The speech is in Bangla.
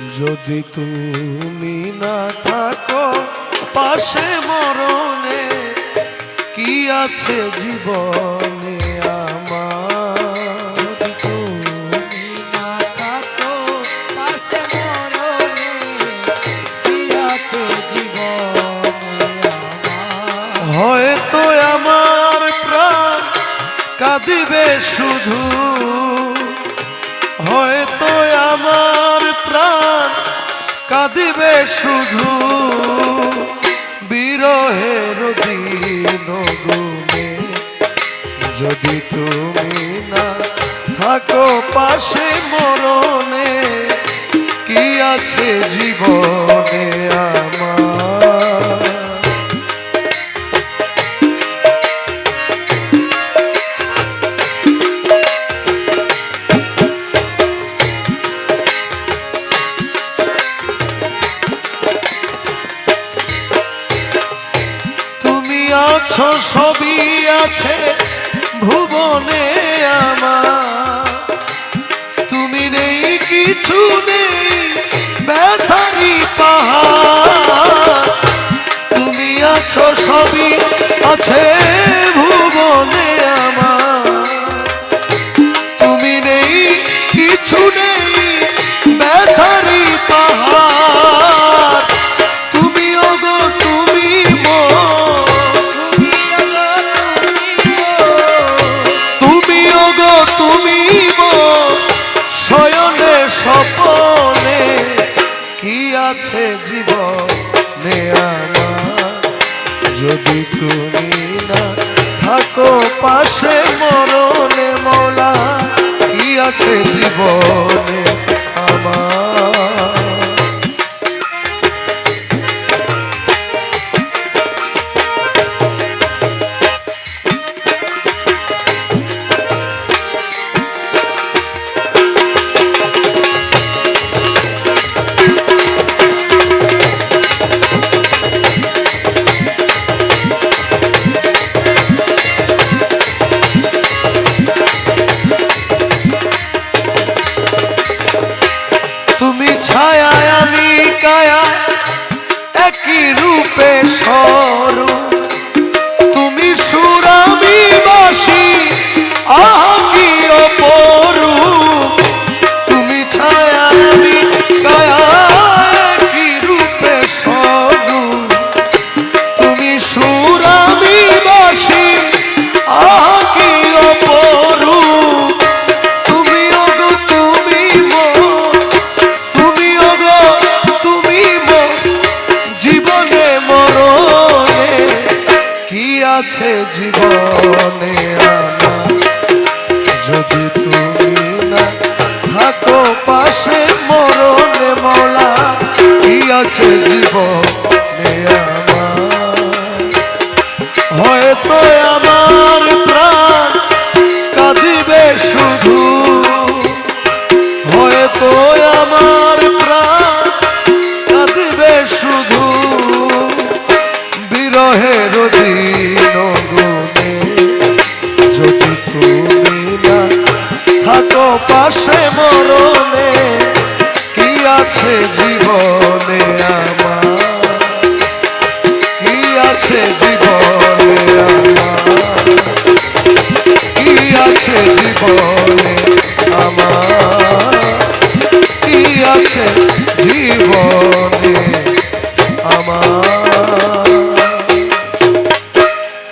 যদি তুমি না থাকো পাশে মরণে কি আছে জীবনে আমার? তুমি কি আছে আমার? শুধু। হয়তো আমার কাঁদিবে শুধু বিরহের দিন গুনে যদি তুমি না থাকো পাশে মরণে, কি আছে জীবনে আমার আছো সবই আছে ভুবনে আমার। তুমি নেই, কিছু নেই ব্যথারি পাহাড়। তুমি আছো, সবই আছে ভুবনে স্বপনে কি আছে আমার? যদি তুমি না থাকো পাশে মরণে মৌলা কি আছে জীবনে? Oh. আছে জীবনে আমার যদি তুমি না থাকো পাশে মরণে মলা, কি আছে জীবনে হয়তো আমার প্রাণ কাঁদিবে শুধু। হয়তো আমার প্রাণ কাঁদিবে শুধু। বিরহের দিন পাশে মরণে, কি আছে জীবনে আমার? কি আছে জীবনে আমার? কি আছে জীবনে আমার? কি আছে জীবনে